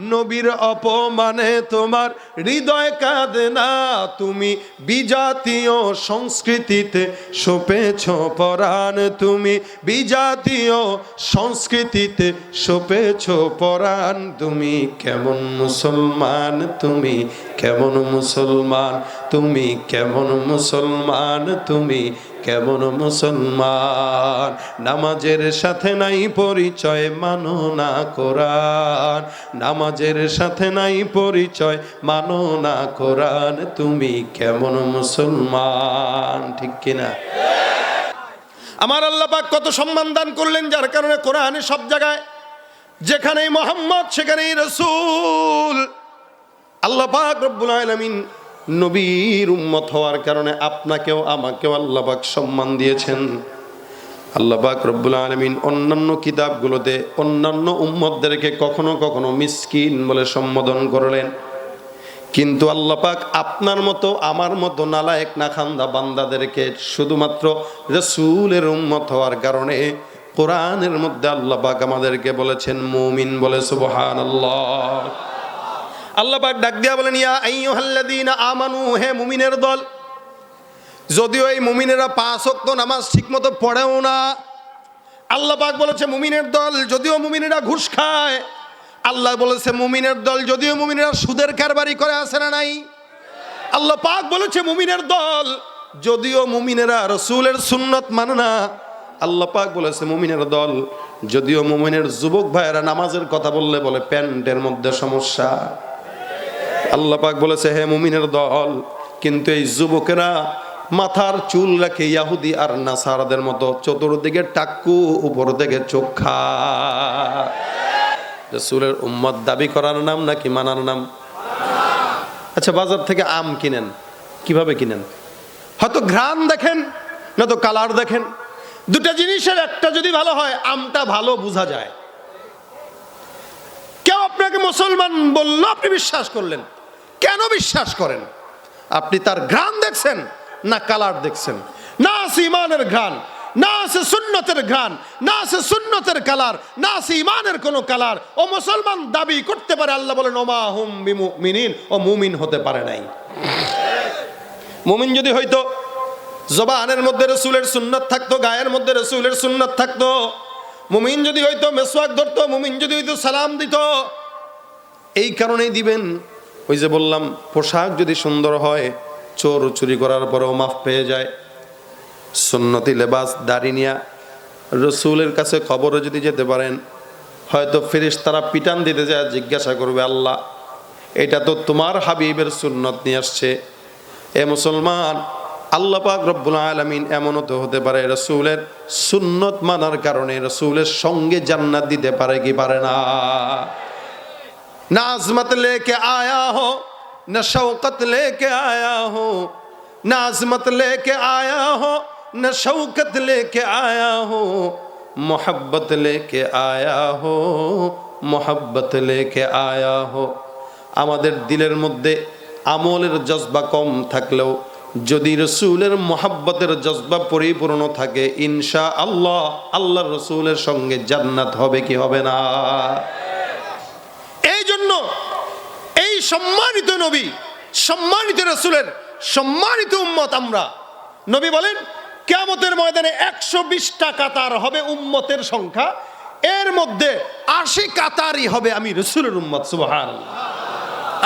নবীর অপমানে তোমার হৃদয় কাঁদে না। তুমি বিজাতীয় সংস্কৃতিতে সপেছ পরাণ। তুমি বিজাতীয় সংস্কৃতিতে সপেছ পরাণ। তুমি কেমন মুসলমান? তুমি কেমন মুসলমান? তুমি কেমন মুসলমান? তুমি কেমন মুসলমান? নামাজের সাথে নাই পরিচয়, মানো না কোরআন। নামাজের সাথে নাই পরিচয়, মানো না কোরআন। তুমি কেমন মুসলমান? ঠিক কিনা? আমার আল্লাহ পাক কত সম্মান দান করলেন যার কারণে কোরআনে সব জায়গায়, যেখানেই মোহাম্মদ, সেখানেই রসুল। আল্লাহ পাক রব্বুল আলামিন নবীর উম্মত হওয়ার কারণে আপনাকেও, আমাকেও আল্লাহ পাক সম্মান দিয়েছেন। আল্লাহ পাক রব্বুল আলামিন অন্যান্য কিতাবগুলোতে অন্যান্য উম্মতদেরকে কখনো কখনো মিসকিন বলে সম্বোধন করলেন। কিন্তু আল্লাহ পাক আপনার মতো, আমার মতো নালায়েক, নাখান্দা বান্দাদেরকে শুধুমাত্র রসুলের উম্মত হওয়ার কারণে কোরআনের মধ্যে আল্লাহ পাক আমাদেরকে বলেছেন, মুমিন বলে সুবহান আল্লাহ পাক ডাক দিয়া বলেন, ইয়া আইয়ুহাল্লাযীনা আমানু, হে মুমিনের দল, যদিও এই মুমিনেরা পাঁচ ওয়াক্ত নামাজ ঠিকমতো পড়েও না আল্লাহ পাক বলেছে, মুমিনের দল যদিও মুমিনেরা ঘুষ খায়, আল্লাহ বলেছে, মুমিনের দল যদিও মুমিনেরা সুদের কারবারি করে আসে না নাই? আল্লাহ পাক বলেছে, মুমিনের দল যদিও মুমিনেরা রসুলের সুন্নত মানে না। আল্লাহ পাক বলেছে, মুমিনের দল যদিও মুমিনের যুবক ভাইয়েরা নামাজের কথা বললে বলে, প্যান্টের মধ্যে সমস্যা। আল্লাহ পাক বলেছে, হে মুমিনের দল, কিন্তু এই যুবকেরা মাথার চুল রাখে ইয়াহুদি আর নাসারাদের মতো চতুর্দিকে টাক্কু, উপর দিকে চোখা রসুলের উম্মত দাবি করার নাম নাকি মানার নাম? আচ্ছা বাজার থেকে আম কিনেন, কীভাবে কিনেন? হয়তো ঘ্রাণ দেখেন, না তো কালার দেখেন। দুটা জিনিসের একটা যদি ভালো হয়, আমটা ভালো বোঝা যায়। কেউ আপনাকে মুসলমান বলল, আপনি বিশ্বাস করলেন। কেন বিশ্বাস করেন? আপনি তার ঘ্রাণ দেখছেন, না কালার দেখছেন। না আছে ইমানের ঘ্রাণ, না আছে সুন্নতের ঘ্রাণ, না আছে সুন্নতের কালার, না আছে ইমানের কোনো কালার। ও মুসলমান দাবি করতে পারে, আল্লাহ বলেন, ওমা হুম বিমুমিনিন ও মুমিন হতে পারে নাই। মুমিন যদি হয়তো জবানের মধ্যে রসুলের সুন্নত থাকতো, গায়ের মধ্যে রসুলের সুন্নত থাকতো। মুমিন যদি হয়তো মেসোয়াক ধরতো, মুমিন যদি হয়তো সালাম দিত। এই কারণেই দিবেন, ওই যে বললাম, পোশাক যদি সুন্দর হয়, চোর চুরি করার পরেও মাফ পেয়ে যায়। সুন্নতি লেবাস, দাড়ি নিয়া রসুলের কাছে খবরে যদি যেতে পারেন, হয়তো ফিরিস তারা পিটান দিতে যায়, জিজ্ঞাসা করবে, আল্লাহ, এটা তো তোমার হাবিবের সুন্নত নিয়ে আসছে। এ মুসলমান আল্লাপাক রব্বুল আলমিন এমনও তো হতে পারে রসুলের সুন্নত মানার কারণে রসুলের সঙ্গে জান্নাত দিতে পারে কি পারে না। না আজমত লেকে আয়া হো, না শৌকত লেকে আয়া হো, না আজমত লেকে আয়া হো, না শৌকত লেকে আয়া হো, মোহব্বত লেকে আয়া হো, মোহব্বত লেকে আয়া হো। আমাদের দিলের মধ্যে আমলের জজবা কম থাকলেও যদি রসুলের মোহাব্বতের জজবা পরিপূর্ণ থাকে ইনশা আল্লাহ আল্লাহ রসুলের সঙ্গে জান্নাত হবে কি হবে না? এই জন্য এই সম্মানিত নবী, সম্মানিত রসুলের সম্মানিত উম্মত আমরা, নবী বলেন কেমতের ময়দানে একশো বিশটা কাতার হবে উম্মতের সংখ্যা, এর মধ্যে আশি কাতারই হবে আমি রসুলের উম্মত সুবহান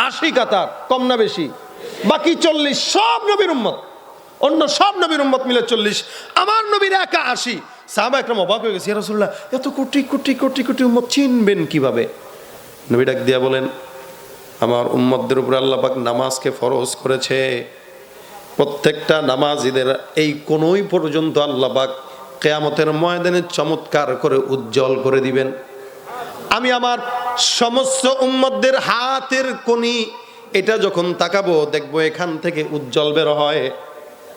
আশি কাতার, কম না বেশি। বাকি চল্লিশ সব নবীর উম্মত। অন্য সব নবীর উম্মত মিলে চল্লিশ। আমার নবীর একা আশি। সাহাবা একরম অবাক হয়ে গেছে রসুল্লাহ এত কোটি কোটি কোটি কোটি উম্মত চিনবেন কীভাবে? নবী ডাক দিয়া বলেন, আমার উম্মতদের উপরে আল্লাহ পাক নামাজকে ফরজ করেছে। প্রত্যেকটা নামাজিদের এই কোনোই পর্যন্ত আল্লাহ পাক কেয়ামতের ময়দানে চমৎকার করে উজ্জ্বল করে দিবেন। আমি আমার সমস্ত উম্মতদের হাতের কোনি এটা যখন তাকাবো, দেখব এখান থেকে উজ্জ্বল বের হয়।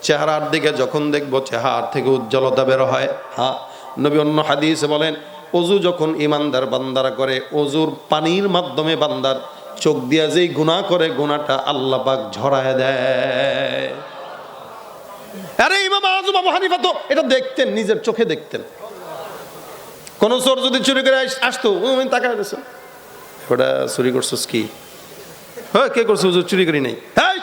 চেহারার দিকে যখন দেখব চেহার থেকে উজ্জ্বলতা বের হয়। হ্যাঁ নবী অন্য হাদিস বলেন, অজু যখন ইমানদার বান্দারা করে, অজুর পানির মাধ্যমে বান্দার চোখ দিয়া যেই গুণা করে, গুণাটা আল্লাহ পাক ঝরায় দেয়। আরে ইমাম আজম আবু হানিফা তো এটা দেখতেন, নিজের চোখে দেখতেন। কোন চোর যদি চুরি করে আসতো তাকায় দিয়েছে ওটা চুরি করছিস কি? হ্যাঁ কে করছ হুজুর? চুরি করি নাই। হেই!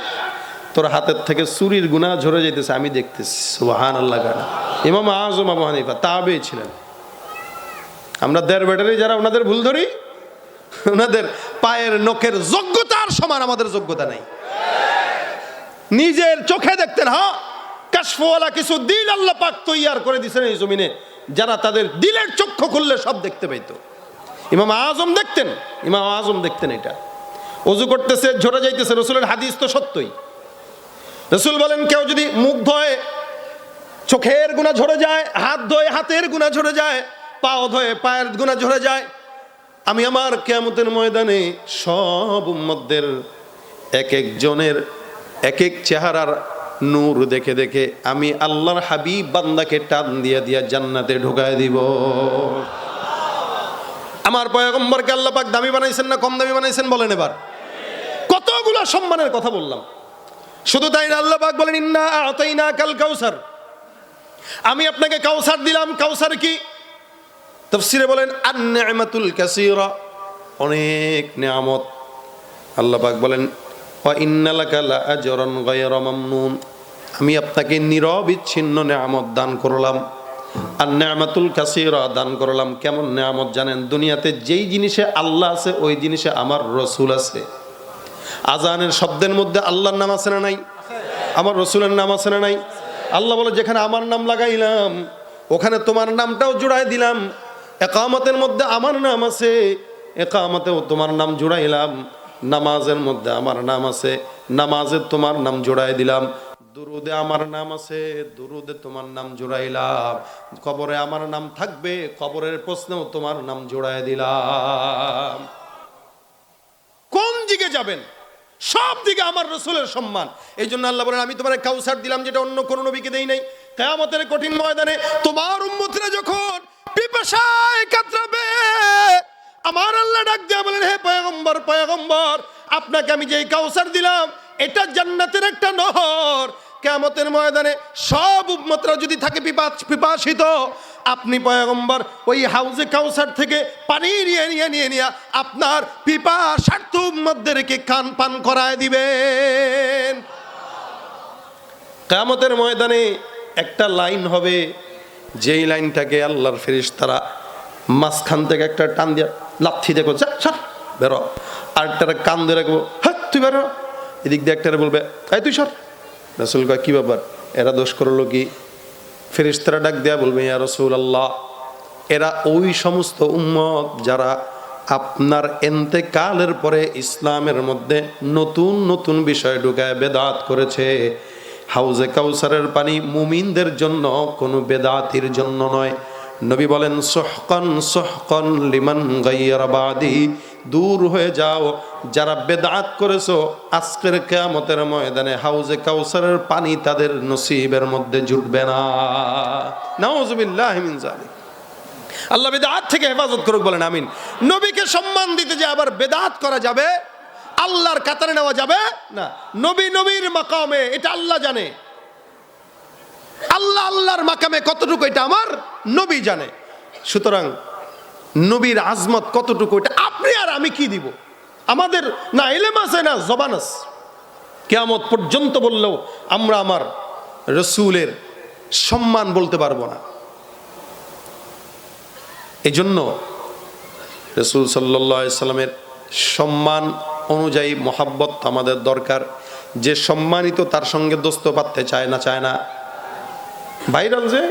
তোর হাতের থেকে চুরির গুণা ঝরে যাইতেছে আমি দেখতেছি। সুবাহান আল্লাহ গানা। ইমাম আজম আবু হানিফা তাবে ছিলেন। আমরা দেড় ব্যাটারি যারা ওনাদের ভুল ধরি ওনাদের পায়ের নখের যোগ্যতার সমান আমাদের যোগ্যতা নেই। নিজের চোখে দেখতেন হ্যাঁ? কাশফওয়ালা কিছু দিল আল্লাহ পাক তৈয়ার করে দিয়েছেন এই জমিনে যারা তাদের দিলের চক্ষু খুললে সব দেখতে পাইতো। ইমাম আজম দেখতেন ইমাম আজম দেখতেন এটা। অজু করতেছে ঝরে যাইতেছে, রসুলের হাদিস তো সত্যই। রসুল বলেন, কেউ যদি মুখ ধোয় চোখের গুণা ঝরে যায়, হাত ধোয় হাতের গুণা ঝরে যায়, পাও ধোয়ে পায়ের গুণা ঝরে যায়, আমি আমার কেয়ামতের ময়দানে সব উম্মতদের এক একজনের এক এক চেহারার নূর দেখে দেখে আমি আল্লাহর হাবিব বান্দাকে টান দিয়া দিয়া জান্নাতে ঢুকায় দিব। আমার পয়গম্বরকে আল্লাহ পাক দামি বানাইছেন না কম দামি বানাইছেন বলেন এবার। কতগুলো সম্মানের কথা বললাম। শুধু তাই আল্লাহ পাক বলেন, ইন্না আতাইনা কাল কাউসার। আমি আপনাকে কাউসার দিলাম। কাউসার কি? তফসিরে বলেন আর নেমাতুল কাসিরা। অনেক নেয়ামত। আল্লাহ পাক বলেন আমি আপনাকে নিরবিচ্ছিন্ন নেয়ামত দান করলাম। আর নেয়ামাতুল কাসিরা দান করলাম। কেমন নেয়ামত জানেন? দুনিয়াতে যেই জিনিসে আল্লাহ আছে, ওই জিনিসে আমার রসুল আছে। আজানের শব্দের মধ্যে আল্লাহর নাম আছে না নাই? আমার রসুলের নাম আছে না নাই? আল্লাহ বলে, যেখানে আমার নাম লাগাইলাম, ওখানে তোমার নামটাও জুড়াই দিলাম। একামতের মধ্যে আমার নাম আছে, একামতেও তোমার নাম জুড়াইলাম। নামাজের মধ্যে আমার নাম আছে, নামাজে তোমার নাম জুড়াই দিলাম। দুরুদে আমার নাম আছে, দুরুদে তোমার নাম জুড়াইলাম। কবরে আমার নাম থাকবে, কবরের প্রশ্নেও তোমার নাম জুড়াই দিলাম। কোন দিকে যাবেন? সব দিকে আমার রসুলের সম্মান। এই জন্য আল্লাহ বলেন, আমি তোমার কাউসার দিলাম, যেটা অন্য কোনো নবীকে দেই নাই। কেয়ামতের কঠিন ময়দানে তোমার উম্মতরা যখন পিপাসায় কাতরাবে, আমার আল্লাহ ডাক দেয়া বলেন, হে পয়গম্বর পয়গম্বর, আপনাকে আমি যেই কাউসার দিলাম, এটা জান্নাতের একটা নহর। কেয়ামতের ময়দানে সব উম্মতরা যদি থাকে পিপাস, পিপাসিত আপনি পয়গম্বর ওই হাউজে কাউসার থেকে পানি নিয়ে নিয়ে নিয়ে নিয়ে আপনার পিপাসার্থ উম্মতদের রেখে কান পান করায় দিবেন। কামতের ময়দানে একটা লাইন হবে, যেই লাইনটাকে আল্লাহর ফেরিস তারা মাঝখান থেকে একটা টান দিয়া লাথি দেখো যা সর বেরো আরেকটার কান ধরে রাখব হ্যাঁ তুই বেরো এদিক দিয়ে একটারে বলবে, এই, তুই সর। রসুল কয়, কি ব্যাপার? এরা দোষ করল কি? ফেরিস্তারা ডাক দেয়া বলবে, ইয়া রসুল আল্লাহ এরা ওই সমস্ত উম্মত যারা আপনার এন্তেকালের পরে ইসলামের মধ্যে নতুন নতুন বিষয় ঢুকায় বেদাত করেছে। হাউজে কাউসারের পানি মুমিনদের জন্য, কোনো বেদাতির জন্য নয়। নবী বলেন, সোহকন সোহকন লিমান গাইয়ারাবাদি দূর হয়ে যাও। যারা বেদাত করেছ, আজকের কেয়ামতের ময়দানে হাউজে কাউসারের পানি তাদের নসিবের মধ্যে জুটবে না। আল্লাহ বেদাত থেকে হেফাজত করুক, বলেন আমিন। নবীকে সম্মান দিতে যে আবার বেদাত করা যাবে, আল্লাহর কাতারে নেওয়া যাবে না। নবী নবীর মাকামে, এটা আল্লাহ জানে। আল্লাহ আল্লাহর মাকামে কতটুকু এটা আমার নবী জানে। সুতরাং নবীর আজমত কতটুকু, এটা আর আমি কি দিব? আমাদের না এলেম আছে, না জবান আছে। কেয়ামত পর্যন্ত বললেও আমরা আমার রসুলের সম্মান বলতে পারব না। এই জন্য রসুল সাল্লামের সম্মান অনুযায়ী মহাব্বত আমাদের দরকার। যে সম্মানিত তার সঙ্গে দোস্ত পাততে চায় না চায় না। ভাইরাল যে,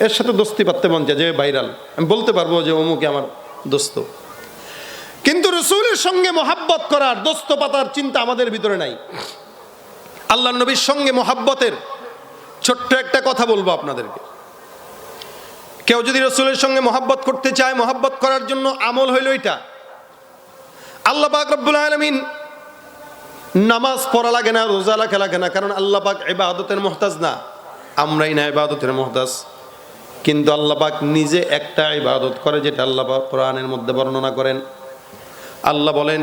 এর সাথে দোস্তি পাততে মন চায় যে ভাইরাল। আমি বলতে পারব যে অমুকে আমার দোস্ত। কিন্তু রসুলের সঙ্গে মহাব্বত করার দোস্ত পাতার চিন্তা আমাদের ভিতরে নাই। আল্লাহ নবীর সঙ্গে মহাব্বতের ছোট্ট একটা কথা বলব আপনাদেরকে। কেউ যদি রসুলের সঙ্গে মহাব্বত করতে চায়, মহাব্বত করার জন্য আমল হইল এটা আল্লাহ পাক রব্বুল আলমিন নামাজ পড়া লাগে না, রোজা লাগে লাগে না, কারণ আল্লাহ পাক এবাদতের মহতাজ না। আমরাই না এবাদতের মহতাজ। কিন্তু আল্লাহ পাক নিজে একটা ইবাদত করে, যেটা আল্লাহ কোরআনের মধ্যে বর্ণনা করেন আল্লাহ বলেন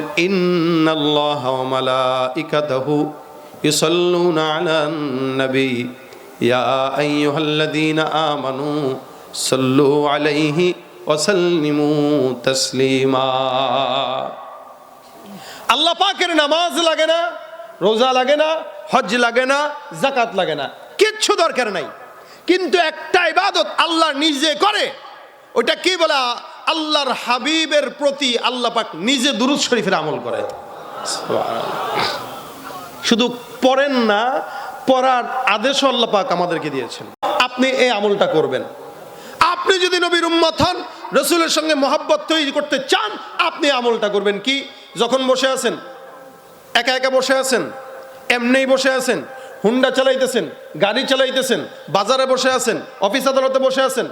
ইয়া আলাইহি আল্লাহ পাকের নামাজ লাগে না, রোজা লাগে না হজ লাগে না জাকাত লাগে না, কিচ্ছু দরকার নাই। কিন্তু একটা ইবাদত আল্লাহ নিজে করে, ওটা কি বলে আল্লাহর হাবিবের প্রতি আল্লাহ পাক নিজে দুরুদ শরীফের আমল করে। শুধু পড়েন না, পড়ার আদেশ আল্লাহ পাক আমাদেরকে দিয়েছেন। আপনি এই আমলটা করবেন। আপনি যদি নবীর উম্মত হন, রসুলের সঙ্গে মহাব্বত তৈরি করতে চান, আপনি আমলটা করবেন কি? যখন বসে আছেন, একা একা বসে আছেন, এমনিই বসে আছেন, হুন্ডা চালাইতেছেন, গাড়ি চালাইতেছেন, বাজারে বসে আছেন, অফিস আদালতে বসে আছেন,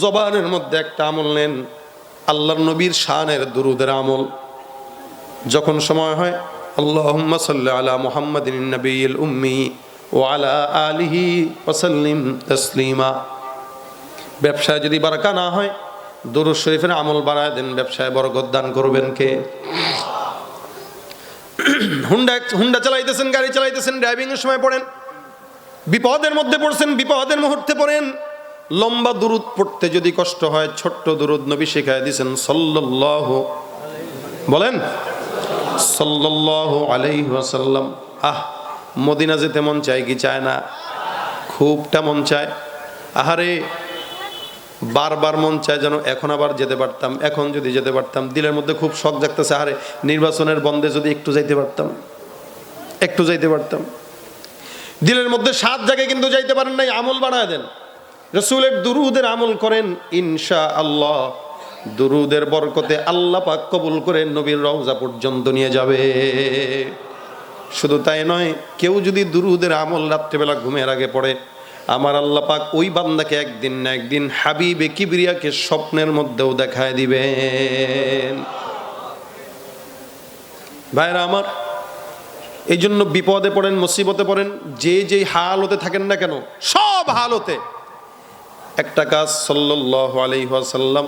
জবানের মধ্যে একটা আমল নেন। আল্লাহর নবীর শানের দুরুদের আমল। যখন সময় হয়, আল্লাহুম্মা সাল্লি আলা মুহাম্মাদিন নবীল উম্মি ও আলা আলিহি ওয়াসাল্লিম তসলিমা। ব্যবসায় যদি বারাকা না হয়, দরুদ শরীফের আমল বাড়ায় দেন, ব্যবসায় বরকত দান করবেন কে? হুন্ডা হুন্ডা চালাইতেছেন, গাড়ি চালাইতেছেন ড্রাইভিং এর সময় পড়েন, বিপদের মধ্যে পড়ছেন, বিপদের মুহূর্তে পড়েন লম্বা দুরুদ পড়তে যদি কষ্ট হয়, ছোট্ট দুরুদ নবী শেখায় দিয়েছেন, সাল্লাল্লাহু বলেন, সাল্লাল্লাহু আলাইহি ওয়াসাল্লাম, আহ, মদিনা যেতে মন চায় কি চায় না? খুবটা মন চায়। আহারে, বারবার মন চায় যেন এখন আবার যেতে পারতাম, এখন যদি যেতে পারতাম, দিলের মধ্যে খুব শখ জাগতেছে, আহারে, নির্বাচনের বন্ধে যদি একটু যাইতে পারতাম, একটু যাইতে পারতাম। দিলের মধ্যে সাত জায়গায় কিন্তু যাইতে পারেন নাই, আমল বানায় দেন। রসুলের দুরুদের আমল করেন ইনশা আল্লাহ দুরুদের বরকতে আল্লাহ পাক কবুল করে নবীর রওজা পর্যন্ত নিয়ে যাবে। শুধু তাই নয়, কেউ যদি দুরুদের আমল রাত্রেবেলা ঘুমের আগে পড়ে, আমার আল্লাহ পাক ওই বান্দাকে একদিন না একদিন হাবিবে কিবরিয়াকে স্বপ্নের মধ্যেও দেখায় দিবেন। ভাইরা আমার এই জন্য বিপদে পড়েন, মুসিবতে পড়েন, যে যে হালতে থাকেন না কেন, সব হালতে। একটা কাজ সাল্লাহ আলাইহাসাল্লাম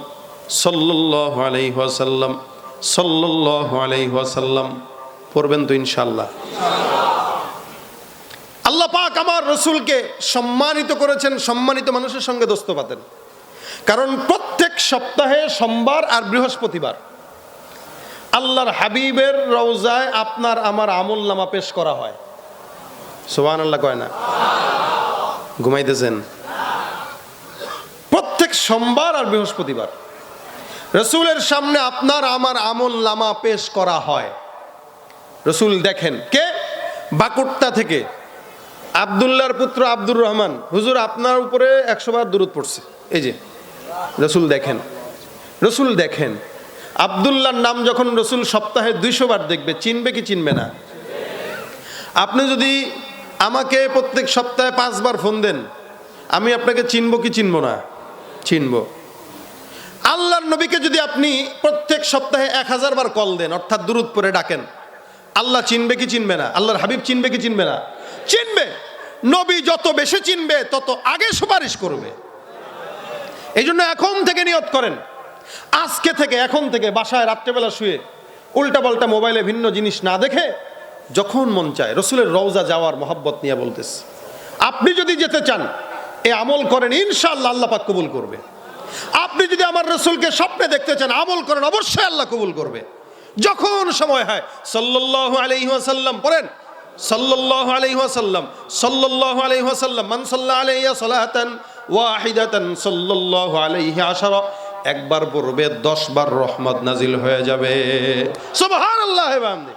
সাল্লাহ আলাইহাসাল্লাম সাল্লাহ আলাইহাসাল্লাম পড়বেন তো ইনশাল্লাহ আল্লাহ পাক আমার রসুলকে সম্মানিত করেছেন, সম্মানিত মানুষের সঙ্গে দোস্ত পাতেন কারণ প্রত্যেক সপ্তাহে সোমবার আর বৃহস্পতিবার আল্লাহর হাবিবের রওজায় আপনার আমার আমল নামা পেশ করা হয়। সোহান আল্লাহ কয় না? ঘুমাইতেছেন? সোমবার আর বৃহস্পতিবার। রসুলের সামনে আপনার আমার আমল নামা পেশ করা হয়। রসুল দেখেন কে? বাকুট্টা থেকে। আবদুল্লার পুত্র আব্দুর রহমান। হুজুর, আপনার উপরে একশো বার দূরত পড়ছে। এই যে, রসুল দেখেন। রসুল দেখেন। আবদুল্লাহর নাম যখন রসুল সপ্তাহে দুইশো বার দেখবে, চিনবে কি চিনবে না? আপনি যদি আমাকে প্রত্যেক সপ্তাহে পাঁচবার ফোন দেন, আমি আপনাকে চিনব কি চিনব না? চিনব। আল্লাহর নবীকে যদি আপনি প্রত্যেক সপ্তাহে এক হাজার বার কল দেন, অর্থাৎ দূরত পরে ডাকেন, আল্লাহ চিনবে কি চিনবে না? আল্লাহর হাবিব চিনবে কি চিনবে না? চিনবে। নবী যত বেশি চিনবে, তত আগে সুপারিশ করবে। এই জন্য এখন থেকে নিয়ত করেন। আজকে থেকে, এখন থেকে বাসায় রাত্রেবেলা শুয়ে উল্টাপাল্টা মোবাইলে ভিন্ন জিনিস না দেখে যখন মন চায়, রসুলের রওজা যাওয়ার মহাব্বত নিয়ে বলতেছে। আপনি যদি যেতে চান এ আমল করেন, ইনশাআল্লাহ আল্লাহ কবুল করবে। আপনি যদি আমার রসুলকে স্বপ্নে দেখতে চান, আমল করেন, অবশ্যই আল্লাহ কবুল করবে। যখন সময় হয়, সাল্লাল্লাহু আলাইহি ওয়াসাল্লাম পড়েন ওয়াসাল্লাম, সাল্লাল্লাহু আলাইহি ওয়াসাল্লাম, মান আলাইহি সালাতান ওয়াহিদাতান, সাল্লাল্লাহু আলাইহি আশারা, একবার পড়বে, দশ বার রহমত নাজিল হয়ে যাবে। সুবহানাল্লাহ বান্দে।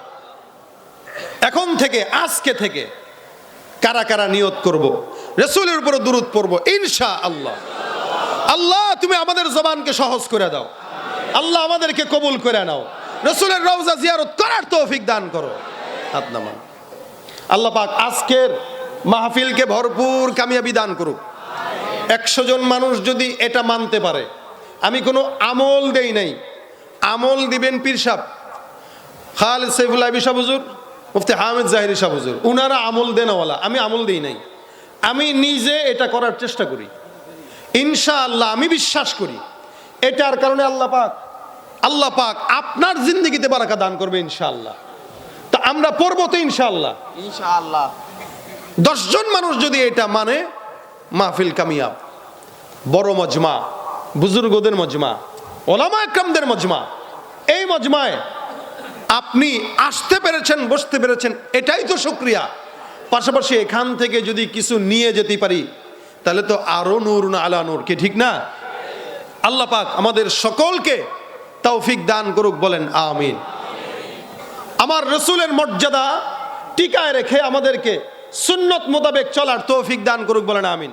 এখন থেকে, আজকে থেকে কারা কারা নিয়ত করব? রসুলের উপরে দূরত পড়ব ইনশা আল্লাহ আল্লাহ তুমি আমাদের জবানকে সহজ করে দাও। আল্লাহ আমাদেরকে কবুল করে নাও। রসুলের রওজা জিয়ারত করার তৌফিক দান করো। হাত নামান আল্লাহ পাক আজকের মাহফিলকে ভরপুর কামিয়াবি দান করুক। একশো জন মানুষ যদি এটা মানতে পারে, আমি কোনো আমল দেই নাই। আমল দিবেন পীর সাহ খালিদ সাইফুল্লাহ বিশা হুজুর মুফতি হামিদ জাহির শাহ হুজুর উনারা আমল দেনওয়ালা আমি আমল দিই নাই। আমি নিজে এটা করার চেষ্টা করি। ইনশাআল্লাহ আমি বিশ্বাস করি এটার কারণে আল্লাহ পাক আল্লাহ পাক আপনার জিন্দগিতে বারাকা দান করবে ইনশাআল্লাহ। তা আমরা পড়ব তো ইনশাআল্লাহ। ইনশাআল্লাহ। দশজন মানুষ যদি এটা মানে মাহফিল কামিয়াব বড় মজমা বুজুর্গদের মজমা ওলামা একরামদের মজমা এই মজমায় আপনি আসতে পেরেছেন, বসতে পেরেছেন, এটাই তো শুক্রিয়া। পাশাপাশি এখান থেকে যদি কিছু নিয়ে যেতে পারি, তাহলে তো আরও নূর না আলা নূর, কি ঠিক না? আল্লাহ পাক আমাদের সকলকে তৌফিক দান করুক, বলেন আমিন। আমার রসুলের মর্যাদা টিকায় রেখে আমাদেরকে সুন্নত মোতাবেক চলার তৌফিক দান করুক, বলেন আমিন।